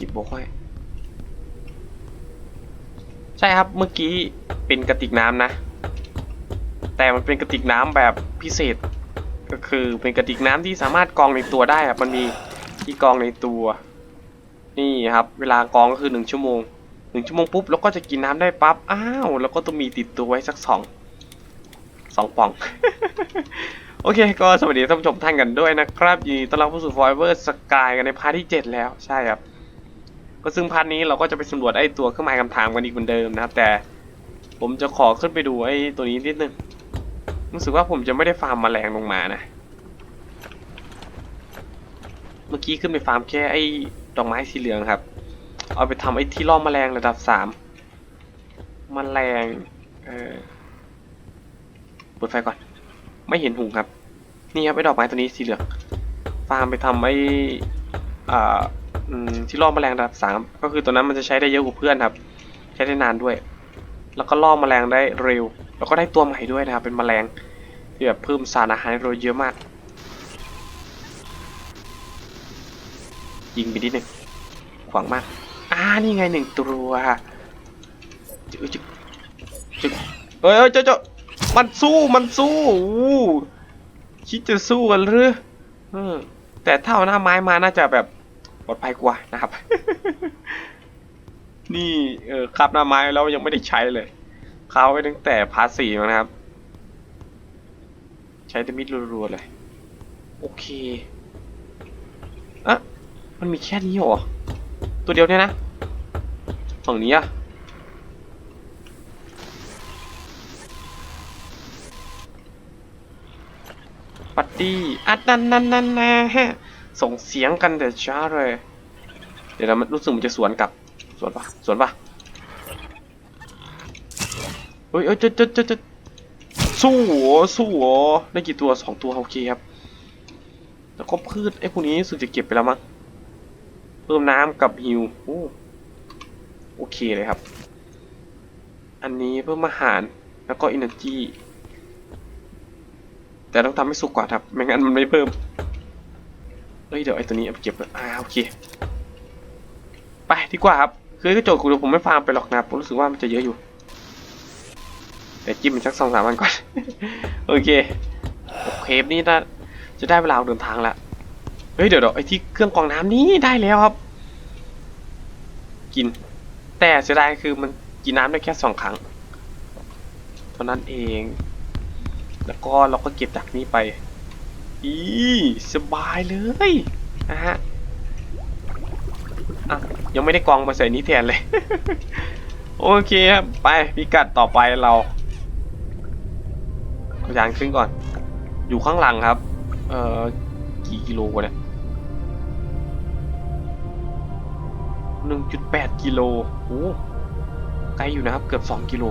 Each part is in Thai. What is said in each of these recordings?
หยิบโบกไว้ใช่ครับเมื่อกี้เป็นกระติกน้ำนะ แต่มันเป็นกระติกน้ำแบบพิเศษ ก็คือเป็นกระติกน้ำที่สามารถกรองในตัวได้ครับมันมีที่กรองในตัว นี่ครับ เวลากรองก็คือหนึ่งชั่วโมงหนึ่งชั่วโมงปุ๊บแล้วก็จะกินน้ำได้ปั๊บอ้าวแล้วก็ต้องมีติดตัวไว้สักสองสองป่องโอเค ก็สวัสดีท่านผู้ชมท่านกันด้วยนะครับ ยินดีต้อนรับเข้าสู่ Forever Sky กันในพาร์ทที่ 7 แล้วใช่ครับ ก็ซึ่งพาร์ทนี้เราก็จะไปสำรวจไอ้ตัวเครื่องหมายคำถามกันอีกเหมือนเดิมนะครับ แต่ผมจะขอขึ้นไปดูไอ้ตัวนี้นิดนึงรู้สึกว่าผมจะไม่ได้ฟาร์มแมลงลงมานะ เมื่อกี้ขึ้นไปฟาร์มแค่ไอ้ดอกไม้สีเหลืองครับ เอาไปทำไอ้ที่ล่อแมลงระดับสามแมลงเออเปิดไฟก่อน ไม่เห็นหุงครับ นี่ครับไอ้ดอกไม้ตัวนี้สีเหลือง ฟาร์มไปทำไอ้อ่า ที่ล่อแมลงระดับสามก็คือตัวนั้นมันจะใช้ได้เยอะกว่าเพื่อนครับ ใช้ได้นานด้วย แล้วก็ล่อแมลงได้เร็ว แล้วก็ได้ตัวใหม่ด้วยนะครับ เป็นแมลงที่แบบเพิ่มสารอาหารให้เราเยอะมาก ยิงไปนิดหนึ่งขวางมากอ่านี่ไงหนึ่งตัวจึ๊กจึ๊กจึ๊กเฮ้ยเฮ้ยเจ้าเจ้ามันสู้มันสู้อู้คิดจะสู้กันหรือเออแต่ถ้าเอาหน้าไม้มาน่าจะแบบ ปลอดภัยกว่านะครับ นี่เออครับหน้าไม้แล้วยังไม่ได้ใช้เลยเขาไว้ตั้งแต่พาร์ทสี่นะครับ ใช้แต่มิดรัวๆเลย โอเคอะมันมีแค่นี้เหรอ ตัวเดียวเนี่ยนะฝั่งนี้อะปัดดี้อัดนั่นนั่นนั่นนะฮะ ส่งเสียงกันแต่ช้าเลย เดี๋ยวเรามันรู้สึกมันจะสวนกลับ สวนปะสวนปะเฮ้ยเอ้ยจะจะจะจะสู้เหรอสู้เหรอได้กี่ตัวสองตัวโอเคครับ แล้วก็พืชไอ้พวกนี้สึกจะเก็บไปแล้วมั้ง เพิ่มน้ำกับฮิวโอ้โอเคเลยครับ อันนี้เพิ่มอาหารแล้วก็ energy แต่ต้องทำให้สุกก่อนครับ ไม่งั้นมันไม่เพิ่ม เฮ้ยเดี๋ยวไอ้ตัวนี้เอาไปเก็บเลยอ่าโอเค ไปดีกว่าครับ คือกระโจกกูเดี๋ยวผมไม่ฟาร์มไปหรอกนะผมรู้สึกว่ามันจะเยอะอยู่ แต่จิ้มมันสักสองสามวันก่อน โอเคเคปนี้น่าจะได้เวลาเดินทางแล้ว เฮ้ยเดี๋ยวเดี๋ยวไอ้ที่เครื่องกรองน้ำนี้ได้แล้วครับ กิน แต่เสียดายคือมันกินน้ำได้แค่สองครั้งเท่านั้นเอง แล้วก็เราก็เก็บจากนี้ไป อีสบายเลยนะฮะอะยังไม่ได้กองมาใส่นี้แทนเลย โอเคครับ ไปพิกัดต่อไปเราเอายานขึ้นก่อน อยู่ข้างหลังครับ เอ่อ กี่กิโลวะเนี่ยหนึ่งจุดแปดกิโลโอ้ไกลอยู่นะครับ เกือบสองกิโล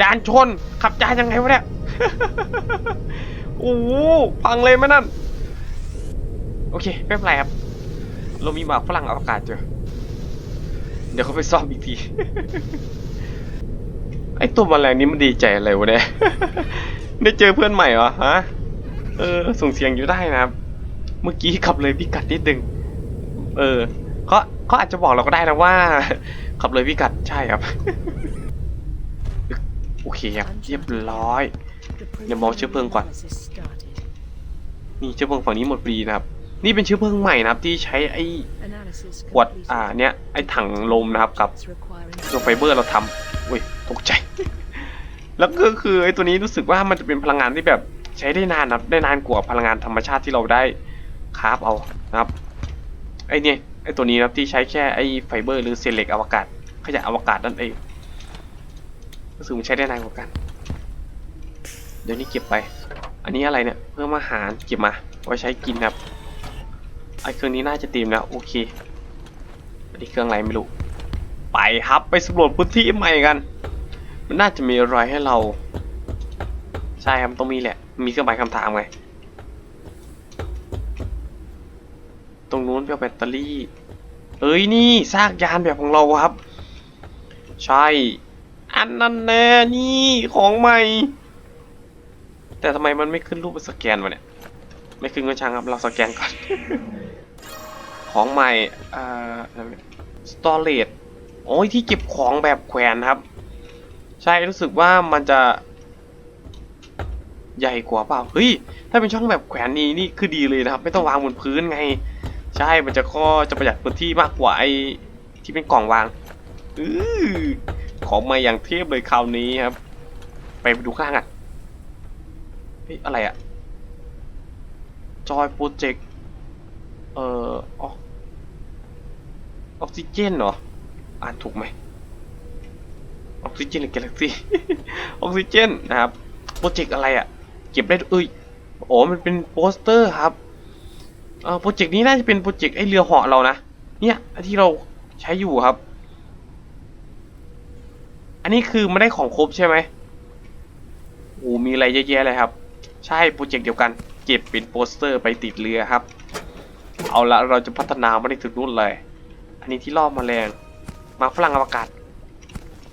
จานชน ขับจานยังไงวะเนี่ยโอ้พังเลยไหมนั่น โอเค ไม่เป็นไรครับ เรามีหมากฝรั่งอวกาศเจอ เดี๋ยวเขาไปซ่อมอีกที ไอตัวแมลงนี้มันดีใจอะไรวะเนี่ย ได้เจอเพื่อนใหม่เหรอฮะ เออ ส่งเสียงอยู่ได้นะครับ เมื่อกี้ขับเลยพิกัดนิดนึง เออเขาเขาอาจจะบอกเราก็ได้นะว่า ขับเลยพิกัดใช่ครับ โอเคครับเรียบร้อยอย่ามองเชื้อเพลิงก่อนนี่เชื้อเพลิงฝั่งนี้หมดพอดีนะครับ นี่เป็นเชื้อเพลิงใหม่นะครับที่ใช้ไอ้ขวดอ่าเนี้ยไอ้ถังลมนะครับกับตัวไฟเบอร์เราทำอุ้ยตกใจ แล้วก็คือไอ้ตัวนี้รู้สึกว่ามันจะเป็นพลังงานที่แบบใช้ได้นานนะครับได้นานกว่าพลังงานธรรมชาติที่เราได้คราฟเอานะครับไอ้เนี่ยไอ้ตัวนี้นะครับที่ใช้แค่ไอ้ไฟเบอร์หรือเศษเหล็กอวกาศขยะอวกาศนั่นเอง รู้สึกมันใช้ได้นานกว่ากัน เดี๋ยวนี้เก็บไป อันนี้อะไรเนี่ยเพิ่มอาหารเก็บมาไว้ใช้กินครับไอ้เครื่องนี้น่าจะตีมแล้วโอเคอันนี้เครื่องอะไรไม่รู้ไปครับไปสำรวจพื้นที่ใหม่กัน มันน่าจะมีอะไรให้เรา ใช่ครับต้องมีแหละ มีเครื่องหมายคำถามไงตรงนู้นเป็นแบตเตอรี่เอ้ยนี่ซากยานแบบของเราครับ ใช่ อันนั้นแน่นี่ของใหม่ แต่ทำไมมันไม่ขึ้นรูปสแกนวะเนี่ย ไม่ขึ้นก็ช่างครับ เราสแกนก่อน ของใหม่อ่าสตอเรจโอ้ยที่เก็บของแบบแขวนครับ ใช่รู้สึกว่ามันจะ ใหญ่กว่าเปล่าเฮ้ยถ้าเป็นช่องแบบแขวนนี้นี่คือดีเลยนะครับ ไม่ต้องวางบนพื้นไง ใช่มันจะก็จะประหยัดพื้นที่มากกว่าไอ้ที่เป็นกล่องวางอือ ของมาอย่างเทพเลยคราวนี้ครับ ไปดูข้างอะเฮ้ยอะไรอะจอยโปรเจกต์เอ่อออกซิเจนเหรออ่านถูกไหมออกซิเจนหรือกาแล็กซี่ออกซิเจนนะครับโปรเจกต์อะไรอะ เก็บได้เอ้ยโอ้มันเป็นโปสเตอร์ครับเอ่อโปรเจกต์นี้น่าจะเป็นโปรเจกต์ไอเรือเหาะเรานะเนี่ยที่เราใช้อยู่ครับ อันนี้คือไม่ได้ของครบใช่ไหมโอ้มีอะไรเยอะแยะเลยครับ ใช่โปรเจกต์เดียวกัน เก็บเป็นโปสเตอร์ไปติดเรือครับ เอาละเราจะพัฒนามาได้ถึงนู่นเลย อันนี้ที่ล่อมแมลงมาฝรั่งอวกาศ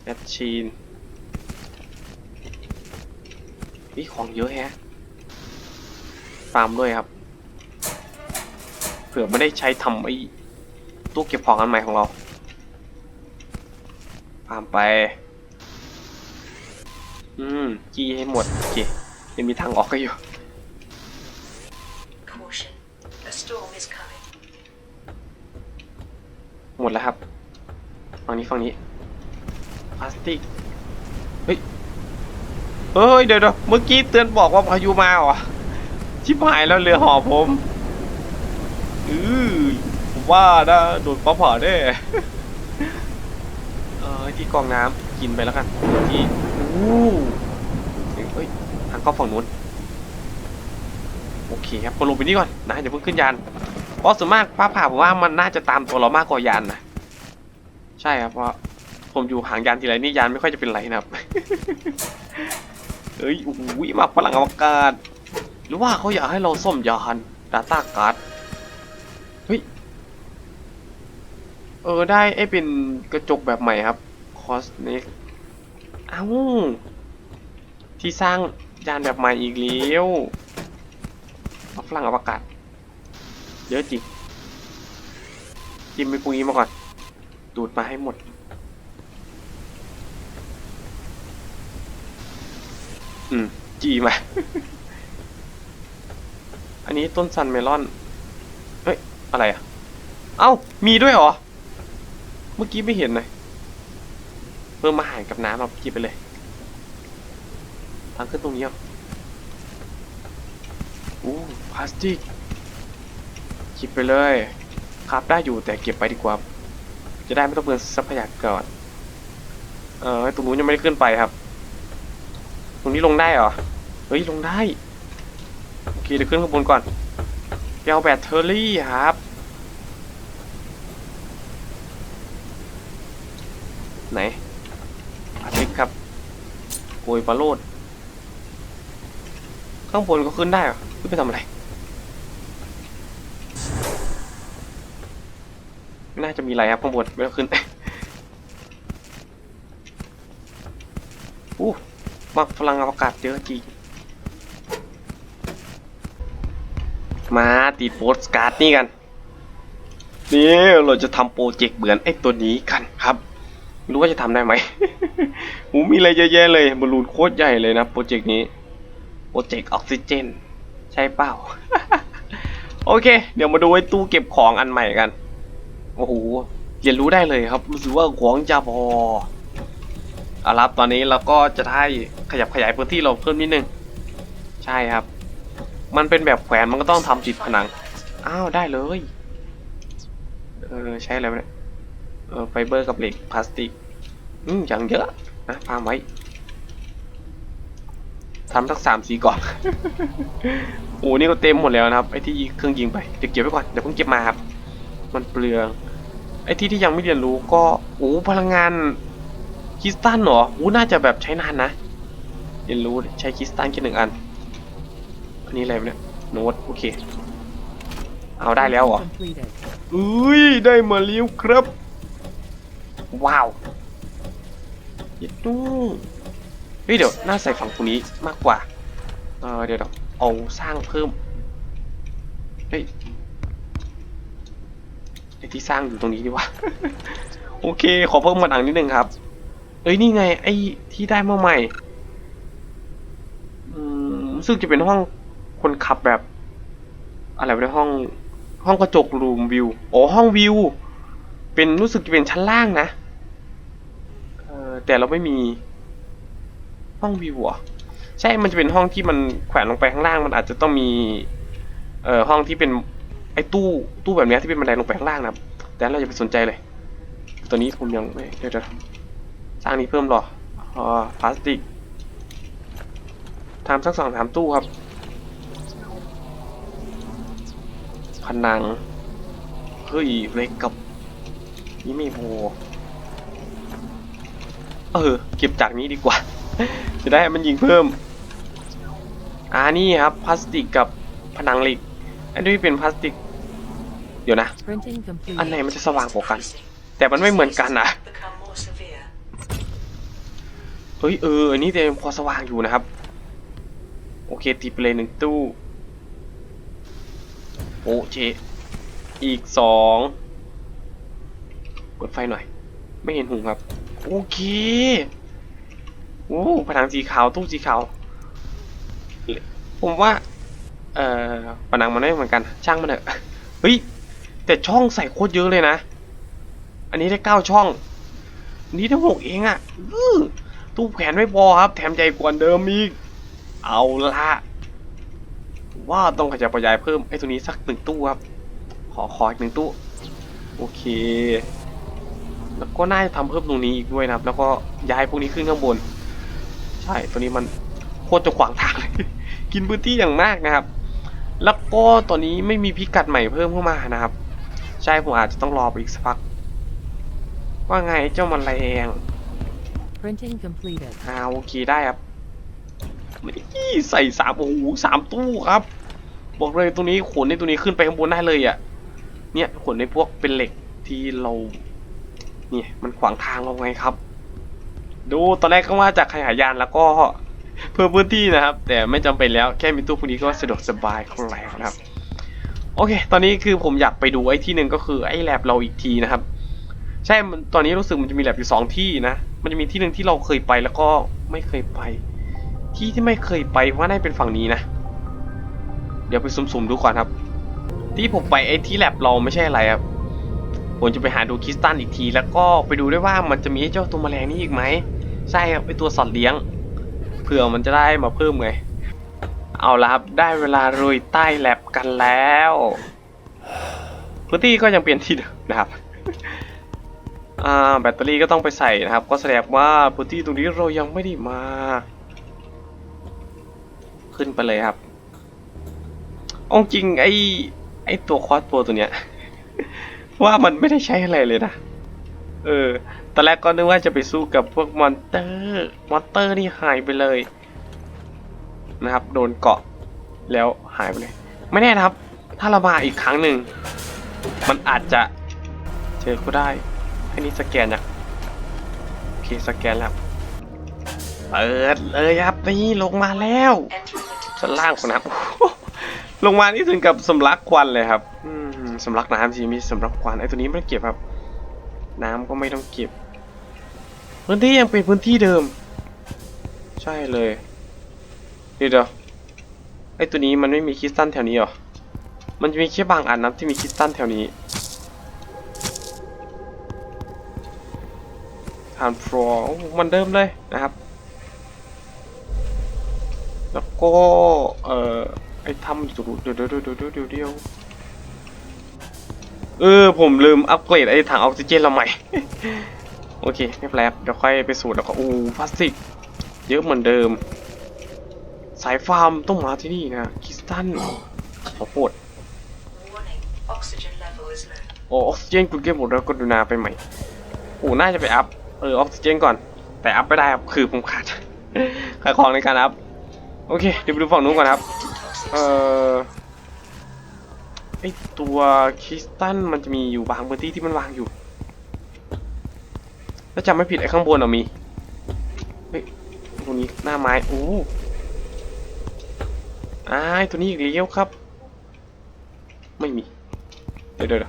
แมชชีนนี่ของเยอะแฮะฟาร์มด้วยครับ เผื่อไม่ได้ใช้ทำไอ้ตู้เก็บของอันใหม่ของเราฟาร์มไป อืมจี้ให้หมด โอเคยังมีทางออกก็อยู่ Caution. A storm is coming. หมดแล้วครับ ฝั่งนี้ฝั่งนี้พลาสติก เฮ้ย เฮ้ย เดี๋ยวเดี๋ยวเมื่อกี้เตือนบอกว่าพายุมาเหรอ ชิบหายแล้วเรือห่อผมอือผมว่านะโดนฟ้าผ่าแน่ เออที่กองน้ำกินไปแล้วกันที่อู้เฮ้ยทางเข้าฝั่งนู้นโอเคครับก็ลงไปนี่ก่อนนะเดี๋ยวเพิ่งขึ้นยานเพราะส่วนมากฟ้าผ่าผมว่ามันน่าจะตามตัวเรามากกว่ายานนะใช่ครับเพราะผมอยู่ห่างยานทีไรนี่ยานไม่ค่อยจะเป็นไรนะครับเฮ้ยโอ้โหมาพลังอวกาศ หรือว่าเขาอยากให้เราซ่อมยานดาต้าการ์ด เออได้ไอ้เป็นกระจกแบบใหม่ครับคอสเน็กเอ้าที่สร้างยานแบบใหม่อีกแล้วเอาฝรั่งอวกาศเยอะจริงจิ้มไปพวกนี้มาก่อน ดูดมาให้หมด อืม จีมา อันนี้ต้นซันเมลอน เฮ้ย อะไรอะ เอ้า มีด้วยเหรอ เมื่อกี้ไม่เห็นเลยเพิ่มอาหารกับน้ำเรากินไปเลยทางขึ้นตรงนี้อะอู้พลาสติกคิดไปเลยครับได้อยู่แต่เก็บไปดีกว่า จะได้ไม่ต้องเปลืองทรัพยากรเออตรงนู้นยังไม่ได้ขึ้นไปครับ ตรงนี้ลงได้เหรอ เฮ้ยลงได้ โอเคเดี๋ยวขึ้นข้างบนก่อนไปเอาแบตเตอรี่ครับ ไหนอาทิตย์ครับโกยปลาโลด ข้างบนก็ขึ้นได้เหรอขึ้นไปทำอะไร ไม่น่าจะมีอะไรครับข้างบนไม่ต้องขึ้นอู้มาพลังอวกาศเยอะจริง มาติดโปสการ์ดนี่กัน นี่เราจะทำโปรเจกต์เหมือนไอ้ตัวนี้กันครับ รู้ว่าจะทำได้ไหมหูมีอะไรเยอะแยะเลยบอลลูนโคตรใหญ่เลยนะโปรเจกต์นี้ โปรเจกต์ออกซิเจน ใช่เปล่า โอเค เดี๋ยวมาดูไอ้ตู้เก็บของอันใหม่กัน โอ้โห เรียนรู้ได้เลยครับ รู้สึกว่าของจะพออารับตอนนี้เราก็จะได้ขยับขยายพื้นที่เราเพิ่มนิดนึง ใช่ครับ มันเป็นแบบแขวนมันก็ต้องทำติดผนัง อ้าว ได้เลย เออ ใช้อะไรเนี่ย ไฟเบอร์กับเหล็กพลาสติก อืมอย่างเยอะนะฟาร์มไว้ทำสักสามสีก่อน โอ้นี่ก็เต็มหมดแล้วนะครับ ไอ้ที่เครื่องยิงไป เดี๋ยวเก็บไว้ก่อน เดี๋ยวเพิ่งเก็บมาครับ มันเปลือง ไอ้ที่ที่ยังไม่เรียนรู้ก็ โอ้พลังงานคริสตัลเหรอโอ้น่าจะแบบใช้นานนะ เรียนรู้ใช้คริสตัลแค่หนึ่งอัน อันนี้อะไรวะเนี่ย โน้ต โอเค เอาได้แล้วเหรอ Completed. อุ้ย ได้มาแล้วครับ ว้าวเย็ดดูเฮ้ยเดี๋ยวน่าใส่ฝั่งตรงนี้มากกว่า เออเดี๋ยวเราเอาสร้างเพิ่ม เฮ้ยไอที่สร้างอยู่ตรงนี้ดีวะ โอเค ขอเพิ่มมาดังนิดนึงครับ เอ้ยนี่ไง ไอที่ได้มาใหม่อืมรู้สึกจะเป็นห้องคนขับแบบ อะไรวะเนี่ยห้องห้องกระจกรูมวิวอ๋อห้องวิว เป็นรู้สึกจะเป็นชั้นล่างนะ แต่เราไม่มีห้องวิวเหรอใช่ มันจะเป็นห้องที่มันแขวนลงไปข้างล่าง มันอาจจะต้องมี เอ่อ ห้องที่เป็นไอ้ตู้ตู้แบบเนี้ยที่เป็นบันไดลงไปข้างล่างนะครับ แต่เราอย่าไปสนใจเลย ตัวนี้ผมยังไม่เดี๋ยวเดี๋ยวสร้างนี้เพิ่มหรออ๋อพลาสติกทำสักสองสามตู้ครับผนังเฮ้ยเล็กกับนี่ไม่พอ เออ เก็บจากนี้ดีกว่า จะได้ให้มันยิงเพิ่ม อ่านี่ครับพลาสติกกับผนังเหล็ก อันนี้เป็นพลาสติก เดี๋ยวนะ Printing complete. อันไหนมันจะสว่างกว่ากัน แต่มันไม่เหมือนกันนะ Become more severe. เฮ้ยเอออันนี้แต่ยังพอสว่างอยู่นะครับ โอเคติดไปเลยหนึ่งตู้โอเคอีกสองกดไฟหน่อย ไม่เห็นหุงครับ โอเคโอ้ผนังสีขาวตู้สีขาว ผมว่า เอ่อผนังมันไม่เหมือนกัน ช่างมันเถอะเฮ้ยแต่ช่องใส่โคตรเยอะเลยนะ อันนี้ได้เก้าช่อง นี้ได้หกเองอะ่ะตู้แขวนไม่พอครับ แถมใหญ่กว่าเดิมอีก เอาละว่าต้องขยับขยายเพิ่มไอ้ตัวนี้สักหนึ่งตู้ครับ ขอขออีกหนึ่งตู้ โอเค แล้วก็น่าจะทำเพิ่มตรงนี้อีกด้วยนะครับ แล้วก็ย้ายพวกนี้ขึ้นข้างบน ใช่ตัวนี้มันโคตรจะขวางทางเลยกินพื้นที่อย่างมากนะครับ แล้วก็ตอนนี้ไม่มีพิกัดใหม่เพิ่มเข้ามานะครับ ใช่ผมอาจจะต้องรอไปอีกสักพัก ว่าไงเจ้ามันแรง Printing completed. อ่าโอเคได้ครับนี่ใส่สามโอ้โหสามตู้ครับ บอกเลยตรงนี้ขนในตัวนี้ขึ้นไปข้างบนได้เลยอะ่ะ เนี่ยขนในพวกเป็นเหล็กที่เราเนี่ยมันขวางทางเราไงครับ ดูตอนแรกก็ว่าจะขยายยานแล้วก็เพิ่มพื้นที่นะครับ แต่ไม่จำเป็นแล้วแค่มีตู้พวกนี้ก็สะดวกสบายของแล้วนะครับ โอเค ตอนนี้คือผมอยากไปดูไอ้ที่หนึ่งก็คือไอ้แลบเราอีกทีนะครับ ใช่ตอนนี้รู้สึกมันจะมีแลบอยู่สองที่นะมันจะมีที่หนึ่งที่เราเคยไปแล้วก็ไม่เคยไป ที่ที่ไม่เคยไปว่าน่าเป็นฝั่งนี้นะ เดี๋ยวไปสุ่มๆดูก่อนครับ ที่ผมไปไอ้ที่แลบเราไม่ใช่อะไรครับ ผมจะไปหาดูคริสตัลอีกที แล้วก็ไปดูด้วยว่ามันจะมีไอ้เจ้าตัวแมลงนี่อีกไหมใช่ครับไอตัวสัตว์เลี้ยง เผื่อมันจะได้มาเพิ่มไง เอาละครับได้เวลาลุยใต้แลบกันแล้วพื้นที่ก็ยังเปลี่ยนที่เดิมนะครับอ่าแบตเตอรี่ก็ต้องไปใส่นะครับ ก็แสดงว่าพื้นที่ตรงนี้เรายังไม่ได้มา ขึ้นไปเลยครับอาจริงไอ้ไอ้ตัวคอสตัวตัวเนี้ย ว่ามันไม่ได้ใช้อะไรเลยนะ เออ ตอนแรกก็นึกว่าจะไปสู้กับพวกมอนเตอร์ มอนเตอร์นี่หายไปเลย นะครับ โดนเกาะ แล้วหายไปเลย ไม่แน่นะครับ ถ้าเรามาอีกครั้งหนึ่ง มันอาจจะเจอก็ได้อันนี้สแกนนะโอเคสแกนแล้ว เปิดเลยครับนี่ลงมาแล้ว Entering into ชั้นล่างคนนะครับลงมานี่ถึงกับสำลักควันเลยครับ อืม สำลักน้ำสิมีสำลักควันไอ้ตัวนี้ไม่ต้องเก็บครับ น้ำก็ไม่ต้องเก็บ พื้นที่ยังเป็นพื้นที่เดิม ใช่เลยเดี๋ยวเดี๋ยวไอ้ตัวนี้มันไม่มีคริสตัลแถวนี้หรอ มันจะมีแค่บางอันนะที่มีคริสตัลแถวนี้ ทานฟลอร์มันเดิมเลยนะครับ แล้วก็ เอ่อ ไอ้ทำอยู่ตรงนู้นเดี๋ยวเดี๋ยวเดี๋ยวเดี๋ยวเดี๋ยว เออ ผมลืมอัปเกรดไอ้ถังออกซิเจนเราใหม่ โอเคไม่เป็นไรครับเดี๋ยวค่อยไปสูตรแล้วก็อู้พลาสติก เยอะเหมือนเดิม สายฟาร์มต้องมาที่นี่นะคริสตันขอปวดโอ้ออกซิเจนกูเก็บหมดแล้วก็ดูนาไปใหม่โอ้น่าจะไปอัพเออออกซิเจนก่อน แต่อัพไม่ได้ครับคือผมขาดขายของในการอัพโอเคเดี๋ยวไปดูฝั่งนู้นก่อนครับ เอ่อ ไอตัวคริสตัลมันจะมีอยู่บางพื้นที่ที่มันวางอยู่ ถ้าจำไม่ผิดไอข้างบนอะมี เฮ้ยตรงนี้หน้าไม้โอ้อ้ายตัวนี้อีกแล้วครับ ไม่มี เดี๋ยวเดี๋ยว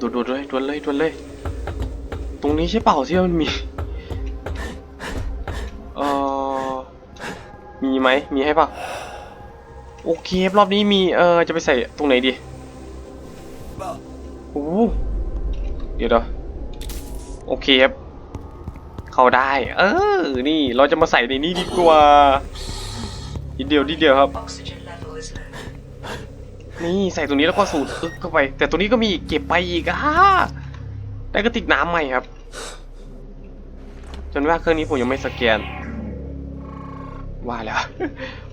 ดวดวนดเลยดวนเลยดวนเลย ตรงนี้ใช่เปล่าที่มันมี ไหมมีให้เปล่าโอเคครับรอบนี้มีเออจะไปใส่ตรงไหนดีโอ้เดี๋ยวเดี๋ยวโอเคครับเข้าได้ เออ นี่เราจะมาใส่ในนี้ดีกว่านิดเดียวนิดเดียวครับ นี่ใส่ตัวนี้แล้วก็สูดอึกเข้าไป แต่ตัวนี้ก็มีเก็บไปอีกอะได้กระติกน้ำใหม่ครับ จนว่าเครื่องนี้ผมยังไม่สแกน ว่าแล้ว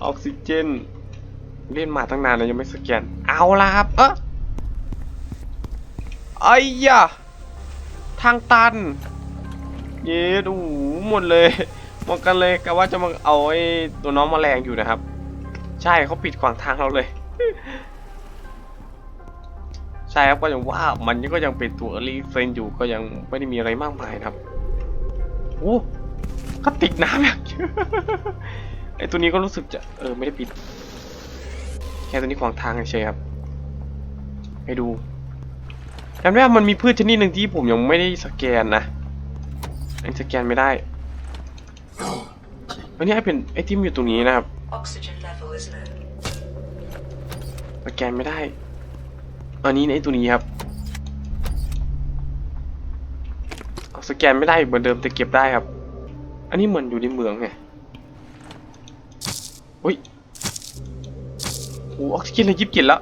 ออกซิเจน เล่นมาตั้งนานแล้วยังไม่สแกน เอาละครับ เออไอ้ยะทางตัน เย้ดูหมดเลยหมดกันเลยกะว่าจะมาเอาไอ้ตัวน้องแมลงอยู่นะครับ ใช่เขาปิดขวางทางเราเลย ใช่ครับก็ยังว่ามันก็ยังเป็นตัว early f r i e n d อยู่ก็ยังไม่ได้มีอะไรมากมายนะครับโอ้ก็ติดน้ำอย่าง ไอตัวนี้ก็รู้สึกจะเออไม่ได้ปิด แค่ตัวนี้ขวางทางเฉยๆครับให้ดูจำได้ว่ามันมีพืชชนิดหนึ่งที่ผมยังไม่ได้สแกนนะยังสแกนไม่ได้อันนี้ไอเป็นไอที่มนอยู่ตรงนี้นะครับ Oxygen level is low. สแกนไม่ได้ อันนี้ไอตัวนี้ครับเอาสแกนไม่ได้เหมือนเดิมแต่เก็บได้ครับ อันนี้เหมือนอยู่ในเมืองไง อุ้ยโอ้ออกซิเจนเลยยิบกินล้ว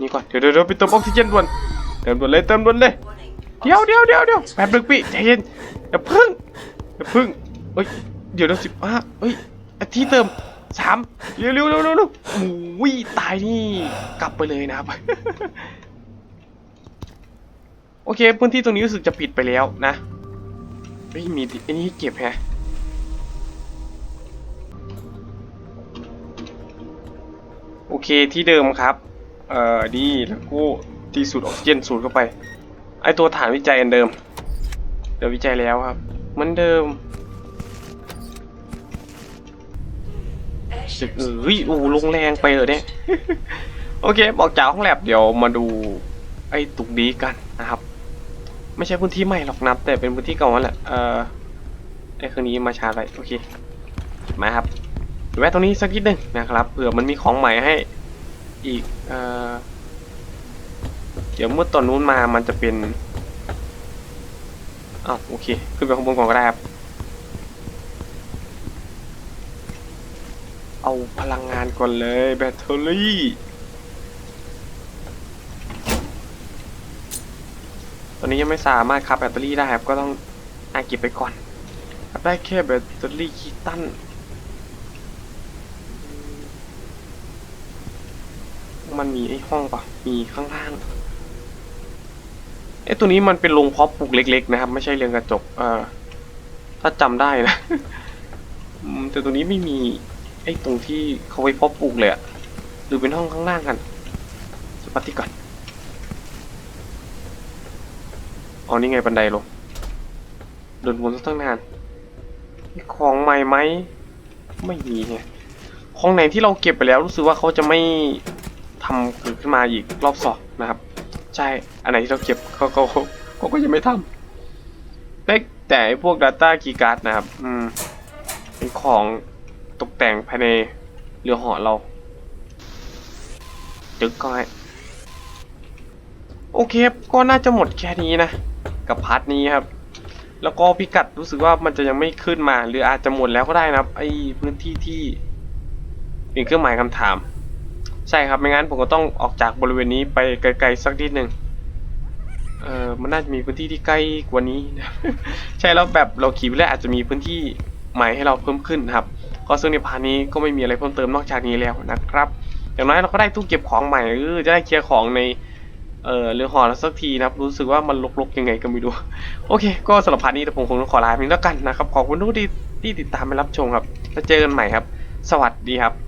นี่ก่อนเดี๋ยวเดี๋ยวไปเติมออกซิเจนด่วนเติมด่วนเลยเติมด่วนเลยเดี๋ยวเดี๋ยวเดี๋ยวเดี๋ยวแป๊บนึงพี่ใจเย็นอย่าพึ่งอย่าพึ่งเอ้ยเดี๋ยวเดี๋ยวสิบห้าเอ้ยอที่เติมสามเร็วเร็วเร็วเร็ววโอ้ยตายนี่กลับไปเลยนะครับโอเคพื้นที่ตรงนี้รู้สึกจะปิดไปแล้วนะเฮ้ยมีไอันนี้ให้เก็บแฮะ โอเคที่เดิมครับเอ่อดีแล้วก็ตีสูดออกซิเจนสูดเข้าไป ไอตัวฐานวิจัยอันเดิม เดี๋ยววิจัยแล้วครับเหมือนเดิมสึก Airships เออเฮ้ยโอ้ลงแรงไปเลยเนี่ยโอเค บอกจากห้องแลบเดี๋ยวมาดูไอ้ตุกนี้กันนะครับ ไม่ใช่พื้นที่ใหม่หรอกนะแต่เป็นพื้นที่เก่านั่นแหละเอ่อไอ้เครื่องนี้มาชาร์จอะไรโอเคมาครับ แวะตรงนี้สักนิดหนึ่งนะครับเผื่อมันมีของใหม่ให้อีกเอเดี๋ยวเมื่อตอนนู้นมามันจะเป็นอ้าวโอเค ขึ้นไปข้างบนก่อนก็ได้ครับเอาพลังงานก่อนเลยแบตเตอรี่ตอนนี้ยังไม่สามารถคับแบตเตอรี่ได้ครับก็ต้องอาเก็บไปก่อนได้แค่แบตเตอรี่คีตัน มันมีไอ้ห้องปะมีข้างล่างไอ้ตัวนี้มันเป็นโรงเพาะปลูกเล็ก ๆ นะครับ ไม่ใช่เรือนกระจกเอ่อถ้าจำได้นะแต่ตัวนี้ไม่มีไอ้ตรงที่เขาไว้เพาะปลูกเลยอะหรือเป็นห้องข้างล่างกันสปัตติก่อนอ๋อนี่ไงบันไดลงเดินวนตั้งนานของใหม่ไหมไม่มีไงของไหนที่เราเก็บไปแล้วรู้สึกว่าเขาจะไม่ ทำเกิดขึ้นมาอีกรอบสองนะครับ ใช่อันไหนที่เราเก็บเขาเขาเขาก็ยังไม่ทำแต่แต่ไอ้พวก Data Key Card นะครับ อืม เป็นของตกแต่งภายในเรือหาะเราจึกก็ให้โอเคก็น่าจะหมดแค่นี้นะ กับพาร์ทนี้ครับ แล้วก็พิกัดรู้สึกว่ามันจะยังไม่ขึ้นมา หรืออาจจะหมดแล้วก็ได้นะครับ ไอ้พื้นที่ที่เป็นเครื่องหมายคำถาม ใช่ครับไม่งั้นผมก็ต้องออกจากบริเวณนี้ไปไกลๆสักนิดหนึ่งเออมันน่าจะมีพื้นที่ที่ใกล้กว่านี้นะใช่แล้วแบบเราขี่ไปเรื่อาจจะมีพื้นที่ใหม่ให้เราเพิ่มขึ้นครับ ก็ซึ่งในพาร์ทนี้ก็ไม่มีอะไรเพิ่มเติมนอกจากนี้แล้วนะครับ อย่างน้อยเราก็ได้ตู้เก็บของใหม่เออจะได้เคลียร์ของในเออเรือหอสักทีนะครับรู้สึกว่ามันลกๆยังไงก็ไม่รู้โอเค ก็สำหรับพาร์ทนี้ผมคงต้องขอลาเพียงเท่ากันนะครับขอบคุณทุกที่ที่ติดตามและรับชมครับแล้วเจอกันใหม่ครับ สวัสดีครับ